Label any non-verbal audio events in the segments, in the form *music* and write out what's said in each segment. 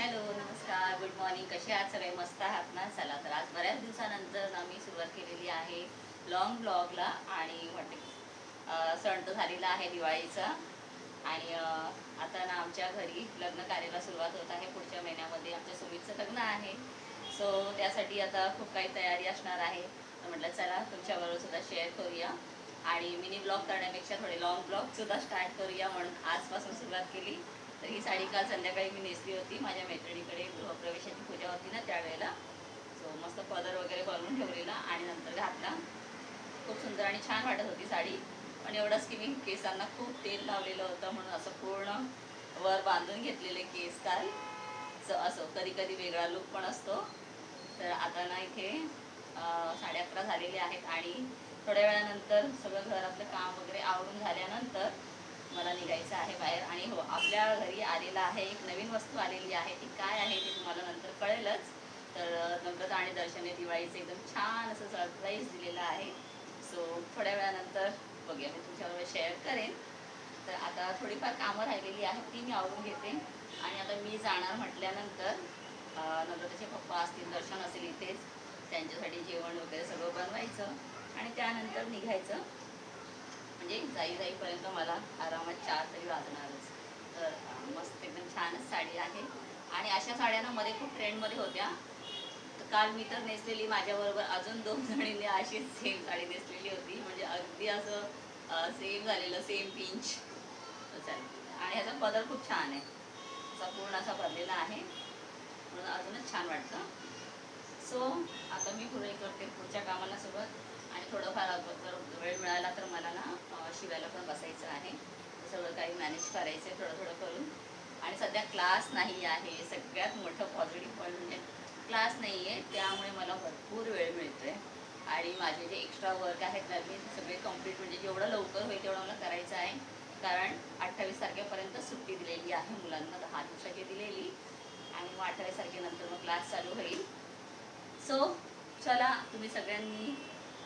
Hello नमस्कार good morning. कसे आहात सगळे? मस्त आहात ना? चला तर आज बऱ्याच दिवसानंतर ना मी सुरुवात केलेली आहे लॉंग ब्लॉगला आणि म्हटले सण तर झालेला आहे दिवाळीचा. आणि आता ना आमच्या घरी लग्न कार्याला सुरुवात होत आहे पुढच्या महिन्यामध्ये. आमच्या सुमितचं लग्न आहे. सो त्यासाठी आता खूप काही तयारी असणार आहे. तर म्हटलं चला तुमच्याबरोबर सुद्धा शेअर करूया. आणि मिनी ब्लॉग करण्यापेक्षा थोडे लॉंग ब्लॉग सुद्धा स्टार्ट करूया म्हणून आजपासून सुरुवात केली. तर ही साडी काल संध्याकाळी मी नेसली होती. माझ्या मैत्रिणीकडे गृहप्रवेशाची पूजा होती ना त्यावेळेला. सो मस्त कलर वगैरे बनवून ठेवलेला आणि नंतर घातला. खूप सुंदर आणि छान वाटत होती साडी. पण एवढंच की मी केसांना खूप तेल लावलेलं होतं म्हणून असं पूर्ण वर बांधून घेतलेले केस काल. सो असो कधी कधी वेगळा लुक पण असतो. तर आता ना इथे साडे अकरा झालेले आहेत आणि थोड्या वेळानंतर सगळं घरातलं काम वगैरे आवरून झाल्यानंतर मला निघायचं आहे बाहेर. आणि हो आपल्या घरी आलेला आहे एक नवीन वस्तू आलेली आहे. ती काय आहे ते तुम्हाला नंतर कळेलच. तर नम्रता आणि दर्शने दिवाळीचं एकदम छान असं सरप्राईज दिलेलं आहे. सो थोड्या वेळानंतर बघूया मी तुमच्याबरोबर शेअर करेन. तर आता थोडीफार कामं राहिलेली आहेत ती मी आवरून घेते. आणि आता मी जाणार म्हटल्यानंतर नम्रताचे पप्पा असतील दर्शन असेल इथेच. त्यांच्यासाठी जेवण वगैरे सगळं बनवायचं. आणि त्यानंतर निघायचं. म्हणजे जाई जाईपर्यंत मला आरामात चार तरी वाजणारच. तर मस्त एकदम छानच साडी आहे. आणि अशा साड्या ना मध्ये खूप ट्रेंडमध्ये होत्या. तर काल मी तर नेसलेली माझ्याबरोबर अजून दोन जणींनी अशीच सेम साडी नेसलेली होती. म्हणजे अगदी असं सेम झालेलं सेम पिंच आणि ह्याचा पदर खूप छान आहे. असा पूर्ण असा भरलेला आहे. म्हणून अजूनच छान वाटतं. सो आता मी पुढे करते पुढच्या कामाला सुरुवात आणि थोडंफार अगोदर जर वेळ मिळाला तर मला ना शिवायला पण बसायचं आहे. सगळं काही मॅनेज करायचं आहे थोडं थोडं करून. आणि सध्या क्लास नाही आहे. सगळ्यात मोठं पॉझिटिव्ह पॉईंट म्हणजे क्लास नाही आहे. त्यामुळे मला भरपूर वेळ मिळतो आहे आणि माझे जे एक्स्ट्रा वर्क आहेत ना मी सगळे कंप्लीट म्हणजे जेवढं लवकर होईल तेवढं मला करायचं आहे. कारण अठ्ठावीस तारखेपर्यंत सुट्टी दिलेली आहे मुलांना दहा दिवसाची दिलेली. आणि मग अठ्ठावीस तारखेनंतर मग क्लास चालू होईल. सो चला तुम्ही सगळ्यांनी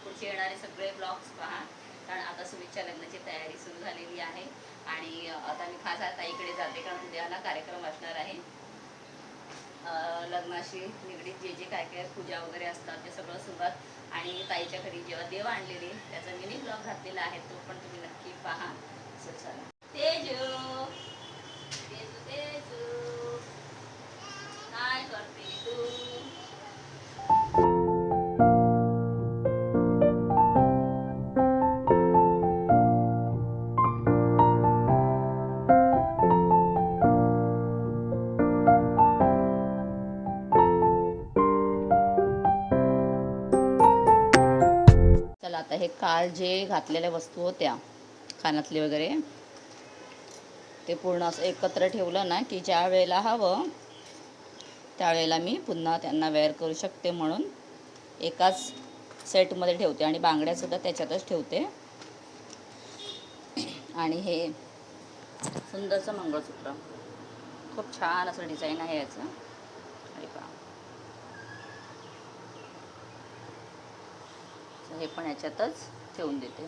पुढचे येणारे सगळे ब्लॉग्स पहा. कारण आता सुमितच्या लग्नाची तयारी सुरू झालेली आहे. आणि आता मी खास आता ताईकडे जाते कारण उद्याला कार्यक्रम असणार आहे. लग्नाशी निगडीत जे जे काय काय पूजा वगैरे असतात ते सगळं सुरुवात आणि ताईच्या घरी जेव्हा देव आणलेले त्याचा मिनी ब्लॉग घातलेला आहे तो पण तुम्ही नक्की पहा. सो चला. तेजू! काल जे घातलेल्या वस्तू होत्या कानातले वगैरे ते पूर्ण असं एकत्र ठेवलं ना की ज्या वेळेला हवं त्यावेळेला मी पुन्हा त्यांना वेअर करू शकते म्हणून एकाच सेटमध्ये ठेवते आणि बांगड्यासुद्धा त्याच्यातच ठेवते. आणि हे सुंदरचं मंगळसूत्र. खूप छान असं डिझाईन आहे याचं अरे पहा तर हे पण याच्यातच ठेवून देते.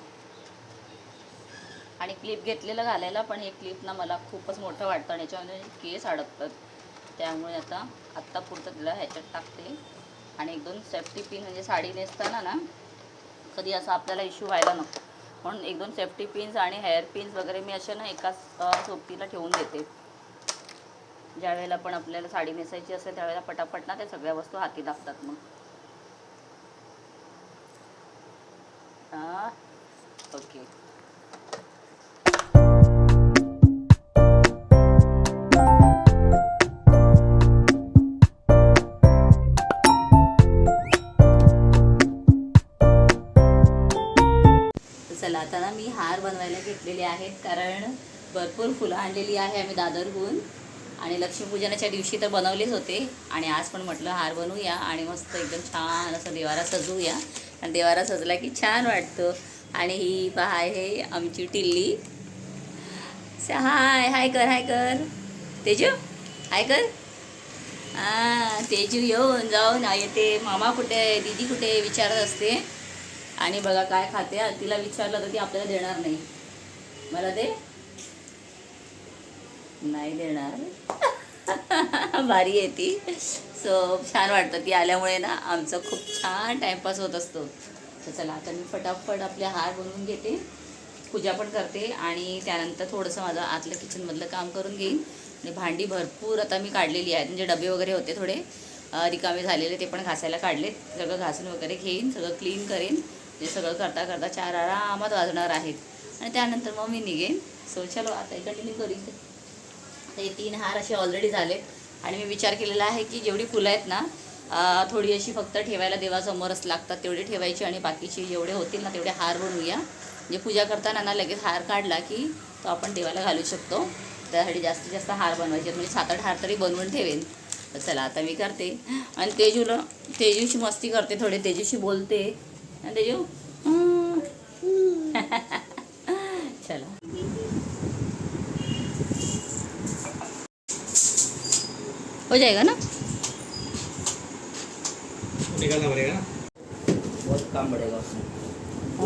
आणि क्लिप घेतलेलं घालायला पण हे क्लिप ना मला खूपच मोठं वाटतं आणि याच्यामध्ये केस अडकतात. त्यामुळे आता आत्ता पुरतं तिला ह्याच्यात टाकते. आणि एक दोन सेफ्टी पिन म्हणजे साडी नेसताना ना कधी असा आपल्याला इश्यू व्हायला नको. म्हणून एक दोन सेफ्टी पिन्स आणि हेअर पिन्स वगैरे मी अशा ना एकाच सोबतीला ठेवून देते. ज्यावेळेला पण आपल्याला साडी नेसायची असेल त्यावेळेला पटापट ना त्या सगळ्या वस्तू हाती लागतात मग. हां ओके चला आता ना मी हार बनवायला घेतलेले आहेत कारण भरपूर फुलं आणलेली आहे आम्ही दादरहून. आणि लक्ष्मीपूजनाच्या दिवशी तर बनवलेच होते. आणि आज पण म्हटलं हार बनवूया आणि मस्त एकदम छान असं देवारा सजवूया. आणि देवारा सजला की छान वाटतो. आणि ही पहा आहे आमची टिल्ली. हाय हाय कर हाय कर. तेजू हाय कर. हां तेजू येऊन जाऊन येते मामा कुठे आहे दीदी कुठे आहे विचारत असते. आणि बघा काय खाते. तिला विचारलं तर ती आपल्याला देणार नाही. मला दे. नाही देणार. *laughs* भारी आहे ती. सो छान वाटतं ती आल्यामुळे ना आमचा खूप छान टाईमपास होत असतो. तर चला आता मी फटाफट आपले हार बनवून घेते. पूजा पण करते आणि त्यानंतर थोडंसं माझं आतलं किचनमधलं काम करून घेईन. आणि भांडी भरपूर आता मी काढलेली आहेत. म्हणजे डबे वगैरे होते थोडे. रिकामे झालेले ते पण घासायला काढलेत. सगळं घासून वगैरे घेईन सगळं क्लीन करेन. ते सगळं करता करता चार आरामात वाजणार आहेत. आणि त्यानंतर मग मी निघेन. सो चलो आता कंटिन्यू करीन. हे तीन हार असे ऑलरेडी झाले आणि मी विचार केलेला आहे की जेवढी फुलं आहेत ना थोडी अशी फक्त ठेवायला देवासमोरच लागतात तेवढी ठेवायची आणि बाकीची जेवढे होतील ना तेवढे हार बनवूया. म्हणजे पूजा करताना ना लगेच हार काढला की तो आपण देवाला घालू शकतो. त्यासाठी जास्तीत जास्त हार बनवायचे म्हणजे सात आठ हार तरी बनवून ठेवेन. तर चला आता मी करते. आणि तेजूला तेजूशी मस्ती करते थोडे तेजूशी बोलते. आणि तेजू? *laughs* हो जाएगा ना? निकालना पड़ेगा ना? बहुत काम बढ़ेगा उसमें।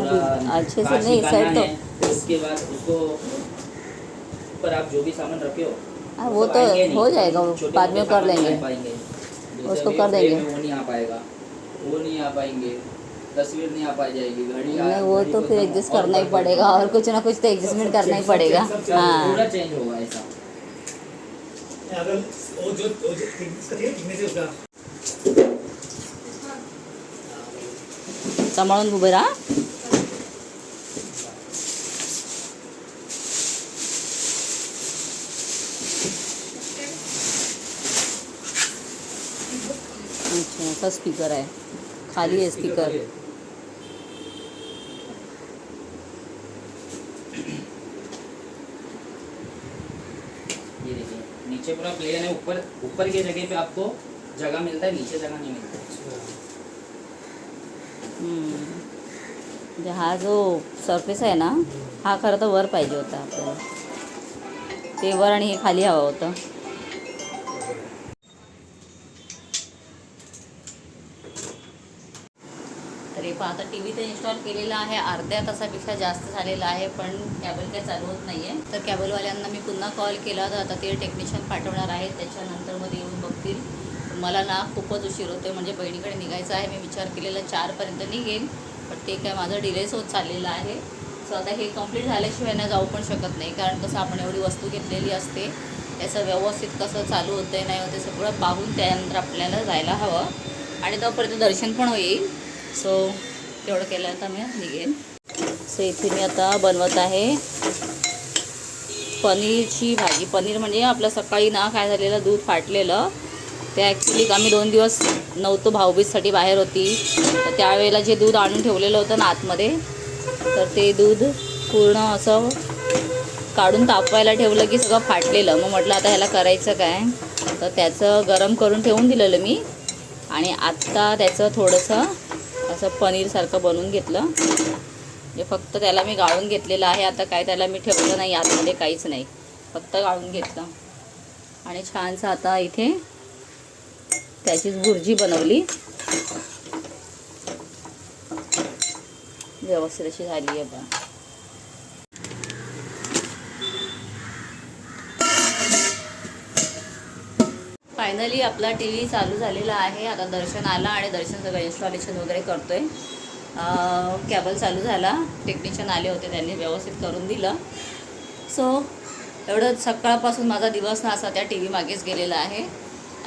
अभी अच्छे से नहीं, सर तो- उसके बाद उसको पर आप जो भी सामान रखे हो हाँ, वो वो तो हो जाएगा, वो बाद में कर लेंगे। उसको कर देंगे। वो नहीं आ पाएगा वो नहीं आ पाएँगे। तस्वीर नहीं आ पाई जाएगी घड़ी नहीं वो तो फिर एडजस्ट करना ही पड़ेगा और कुछ ना कुछ तो एडजस्टमेंट करना ही पड़ेगा। हाँ। पूरा चेंज होगा ऐसा। अगर वो जो वो जो इसका ठीक है कितने से उसका। सांभाळून उभे राहा. अच्छा असा स्पीकर आहे. खाली आहे स्पीकर ये देखिए नीचे पूरा प्लेन है ऊपर ऊपर की जगह पे आपको जगह मिलता है नीचे जगह नहीं मिलता। म्हणजे हा जो सरफेस आहे ना हा खरं तर वर पाहिजे होता आपल्याला. ते वर आणि हे खाली हवं होतं. तर पण आता टी व्ही तर इन्स्टॉल केलेला आहे. अर्ध्या तासापेक्षा जास्त झालेला आहे पण कॅबल काय चालू होत नाही आहे तर कॅबलवाल्यांना मी पुन्हा कॉल केला तर आता ते टेक्निशियन पाठवणार आहेत. त्याच्यानंतरमध्ये येऊन बघतील. मला ना खूपच उशीर होतो म्हणजे बहिणीकडे निघायचं आहे. मी विचार केलेला चारपर्यंत निघेन. पण ते काय माझं डिलेच होत चाललेलं आहे. सो आता हे कंप्लीट झाल्याशिवाय ना जाऊ पण शकत नाही. कारण कसं आपण एवढी वस्तू घेतलेली असते. त्याचं व्यवस्थित कसं चालू होतं आहे नाही होते सगळं पाहून त्यानंतर आपल्याला जायला हवं. आणि तोपर्यंत दर्शन पण होईल. सो तेवढं केल्यानंतर मी निघेन. सो इथे मी आता बनवत आहे पनीरची भाजी. पनीर म्हणजे आपलं सकाळी ना काय झालेलं दूध फाटलेलं. ते ॲक्च्युली आम्ही दोन दिवस नव्हतो भाऊबीजसाठी बाहेर होती. तर त्यावेळेला जे दूध आणून ठेवलेलं होतं ना आतमध्ये तर ते दूध पूर्ण असं काढून तापवायला ठेवलं की सगळं फाटलेलं. मग म्हटलं आता ह्याला करायचं काय? तर त्याचं गरम करून ठेवून दिलेलं मी. आणि आत्ता त्याचं थोडंसं असं पनीरसारखं बनवून घेतलं. म्हणजे फक्त त्याला मी गाळून घेतलेलं आहे. आता काय त्याला मी ठेवलं नाही आतमध्ये काहीच नाही. फक्त गाळून घेतलं. आणि छानसं आता इथे त्याचीच भुर्जी बनवली. व्यवस्थित अशी झाली आहे बा फायनली आपला टी व्ही चालू झालेला आहे. आता दर्शन आलं आणि दर्शन सगळं इन्स्टॉलेशन वगैरे करतो आहे कॅबल चालू झाला. टेक्निशियन आले होते त्यांनी व्यवस्थित करून दिलं. सो एवढं सकाळपासून माझा दिवस ना असा त्या टी व्ही मागेच गेलेला आहे.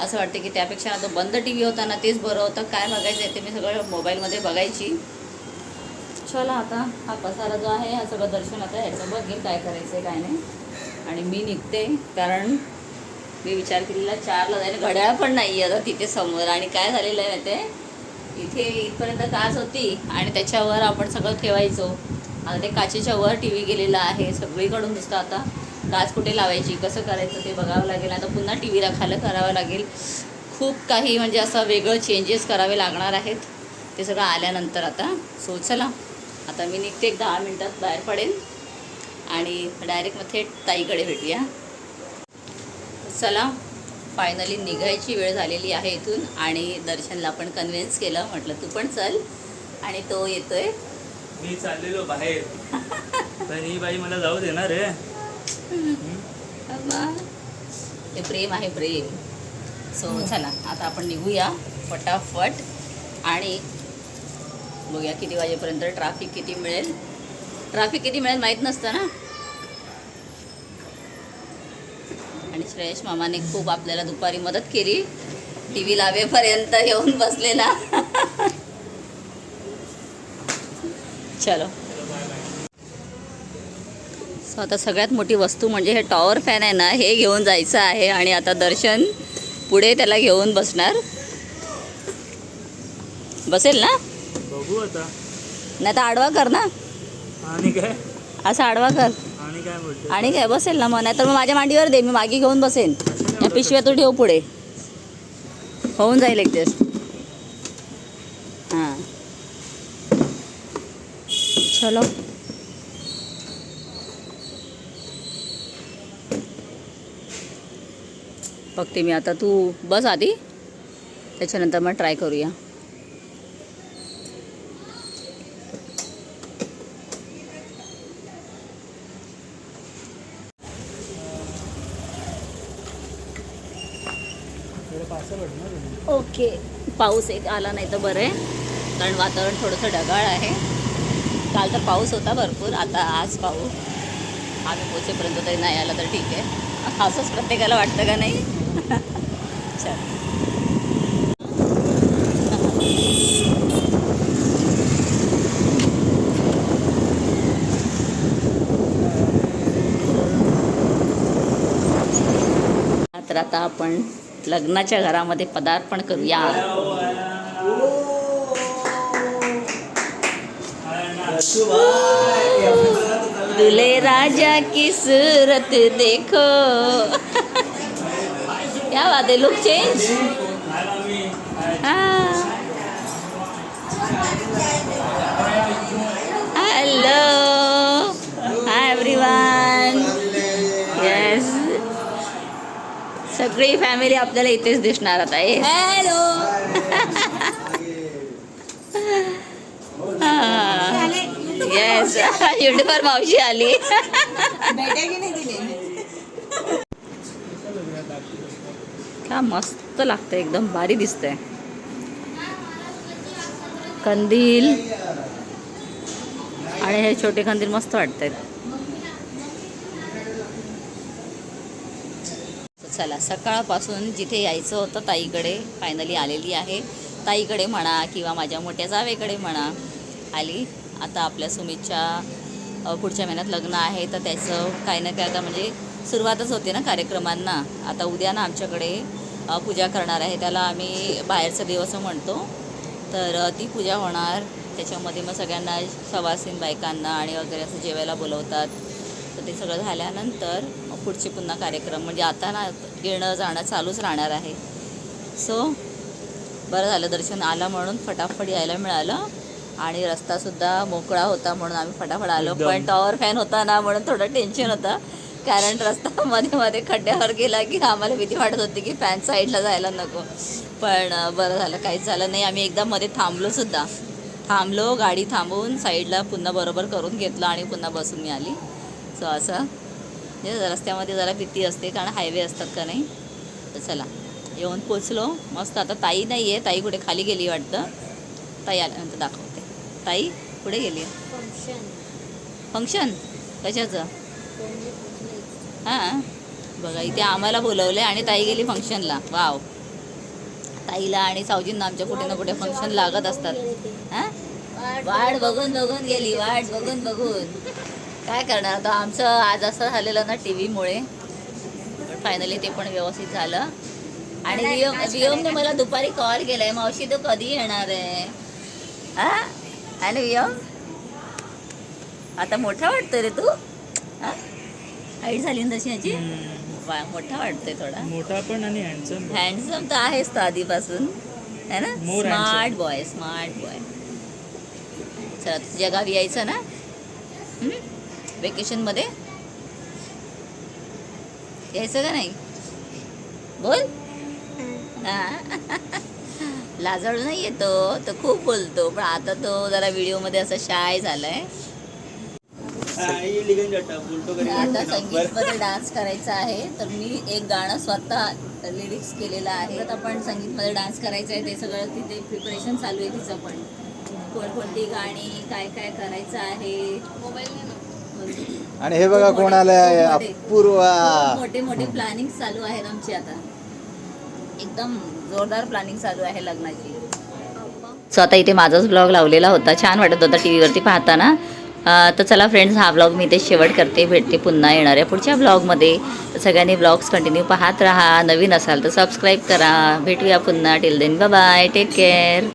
असं वाटतं की त्यापेक्षा आता बंद टी व्ही होता ना तेच बरं होतं. काय बघायचं आहे ते मी सगळं मोबाईलमध्ये बघायची. चला आता हा पसारा जो आहे हा सगळं दर्शन आता ह्याचं बघेल काय करायचं आहे काय नाही. आणि मी निघते कारण मी विचार केलेला चारला जाईल घड्याळ पण नाही आहे आता तिथे समोर. आणि काय झालेलं आहे माहिती आहे इथे इथपर्यंत काच होती आणि त्याच्यावर आपण सगळं ठेवायचो. आता ते काचेच्या वर टी व्ही गेलेला आहे सगळीकडून नुसतं आता काच कुठे लावायची कसं करायचं ते बघावं लागेल. आता पुन्हा टी व्ही राखायला करावं लागेल. खूप काही म्हणजे असं वेगळं चेंजेस करावे लागणार आहेत. ते सगळं आल्यानंतर आता. सो चला. आता मी निघते एक दहा मिनटात बाहेर पडेल आणि डायरेक्ट मग थेट ताईकडे भेटूया. चला फायनली निघायची वेळ झालेली आहे इथून आणि दर्शनला पण कन्व्हिन्स केलं. म्हटलं तू पण चल. आणि तो येतोय. मी चाललेलो बाहेर. पण ही बाई मला जाऊ देणार. ते प्रेम आहे प्रेम. सो चला आता आपण निघूया फटाफट आणि बघूया किती वाजेपर्यंत ट्रॅफिक किती मिळेल. ट्रॅफिक किती मिळेल माहीत नसतं ना. आणि श्रेयश मामाने खूप आपल्याला दुपारी मदत केली. टी व्ही लावेपर्यंत येऊन बसलेला. चलो. सो आता सगळ्यात मोठी वस्तू म्हणजे हे टॉवर फॅन आहे ना हे घेऊन जायचं आहे आणि आता दर्शन पुढे त्याला घेऊन बसणार. बसेल ना? बघू आता. नाही तर आडवा कर ना. आणि काय? असं आडवा कर. आणि काय बसेल ना मग नाही तर मग माझ्या मांडीवर दे मी मागे घेऊन बसेन. या पिशव्या तू ठेव पुढे. होऊन जाईल ॲडजस्ट हां. चलो. बघते मी आता तू बस आधी. त्याच्यानंतर मग ट्राय करूया. ओके. पाऊस एक आला नाही तर बरं आहे. कारण वातावरण थोडंसं ढगाळ आहे. काल तर पाऊस होता भरपूर आता आज पाऊस आम्ही पोचेपर्यंत तरी नाही आला तर ठीक आहे. असंच प्रत्येकाला वाटतं का नाही? *laughs* चल. तर आता आपण लग्नाच्या घरामध्ये पदार्पण करूया. दुले राजा की सूरत देखो. क्या बात है लुक चेंज हेलो सगळी फॅमिली आपल्याला इथेच दिसणार आता हॅलो येस युट्यूबर मावशी आली. का मस्त लागतं एकदम भारी दिसतंय. कंदील. आणि हे छोटे कंदील मस्त वाटत चला सकाळपासून जिथे यायचं होतं ताईकडे फायनली आलेली आहे. ताईकडे म्हणा किंवा माझ्या मोठ्या जावेकडे म्हणा. आली. आता आपल्या सुमितच्या पुढच्या महिन्यात लग्न आहे तर त्याचं काही ना काय आता म्हणजे सुरुवातच होते ना कार्यक्रमांना. आता उद्या ना आमच्याकडे पूजा करणार आहे. त्याला आम्ही बाहेरचं देव असं म्हणतो. तर ती पूजा होणार. त्याच्यामध्ये मग सगळ्यांना सवासीन बायकांना आणि वगैरे असं जेवायला बोलवतात. तर ते सगळं झाल्यानंतर पुढचे पुन्हा कार्यक्रम म्हणजे आता ना येणं जाणं चालूच राहणार आहे. सो बरं झालं दर्शन आलं म्हणून फटाफट यायला मिळालं. आणि रस्तासुद्धा मोकळा होता म्हणून आम्ही फटाफट आलो. पण टॉवर फॅन होता ना म्हणून थोडं टेन्शन होतं. कारण रस्ता *laughs* मध्ये मध्ये खड्ड्यावर गेला की आम्हाला भीती वाटत होती की फॅन साईडला जायला नको. पण बरं झालं काहीच झालं नाही. आम्ही एकदा मध्ये थांबलो सुद्धा. थांबलो गाडी थांबवून साईडला पुन्हा बरोबर करून घेतलं आणि पुन्हा बसून मी आली. सो असं म्हणजे रस्त्यामध्ये जरा भीती असते कारण हायवे असतात का नाही? तर चला येऊन पोचलो. मस्त आता ताई नाही आहे ताई कुठे खाली गेली वाटतं. ताई आल्यानंतर दाखवते. ताई कुठे गेली. फंक्शन कशाचं? हां बघा इथे आम्हाला बोलवलं आणि ताई गेली फंक्शनला वाव ताईला आणि सावजींना आमच्या कुठे ना कुठे फंक्शन लागत असतात. हां? वाट बघून बघून गेली. वाट बघून बघून. काय करणार? आता आमचं आज असं झालेलं ना टी व्हीमुळे पण फायनली ते पण व्यवस्थित झालं. आणि वियमने मला दुपारी कॉल केलाय. मावशी तू कधी येणार आहे? हा आणि वियम आता मोठा वाटतोय रे तू? हाईट झाली ना तशी याची? वा मोठा वाटतोय थोडा. मोठा पण आणि हँडसम हँडसम तर आहेच तो आधीपासून. है ना? More smart boy smart boy चला तुझ्या गावी यायचं ना? वेकेशनमध्ये यायचं का नाही? बोल. हा. लाजाळू नाही येतो तो खूप बोलतो पण आता तो जरा व्हिडिओमध्ये असं शाय झालाय. आता संगीतमध्ये डान्स करायचा आहे तर मी एक गाणं स्वतः लिरिक्स केलेलं आहे. तर आपण संगीतमध्ये डान्स करायचं आहे ते सगळं तिथे प्रिपरेशन चालू आहे तिचं पण. कोणकोणती गाणी काय काय करायचं आहे? आणि हे बघा कोण आलंय अपूर्वा. मोठे मोठे प्लॅनिंग चालू आहेत आमची आता. एकदम जोरदार प्लॅनिंग चालू आहे लग्नाची. सो आता इथे माझाच ब्लॉग लावलेला होता. छान वाटत होता टी व्हीवरती पाहताना. तर चला फ्रेंड्स हा ब्लॉग मी इथे शेवट करते. भेटते पुन्हा येणाऱ्या पुढच्या ब्लॉगमध्ये तर सगळ्यांनी ब्लॉग्स कंटिन्यू पाहत राहा. नवीन असाल तर सबस्क्राईब करा. भेटूया पुन्हा. Till then bye take care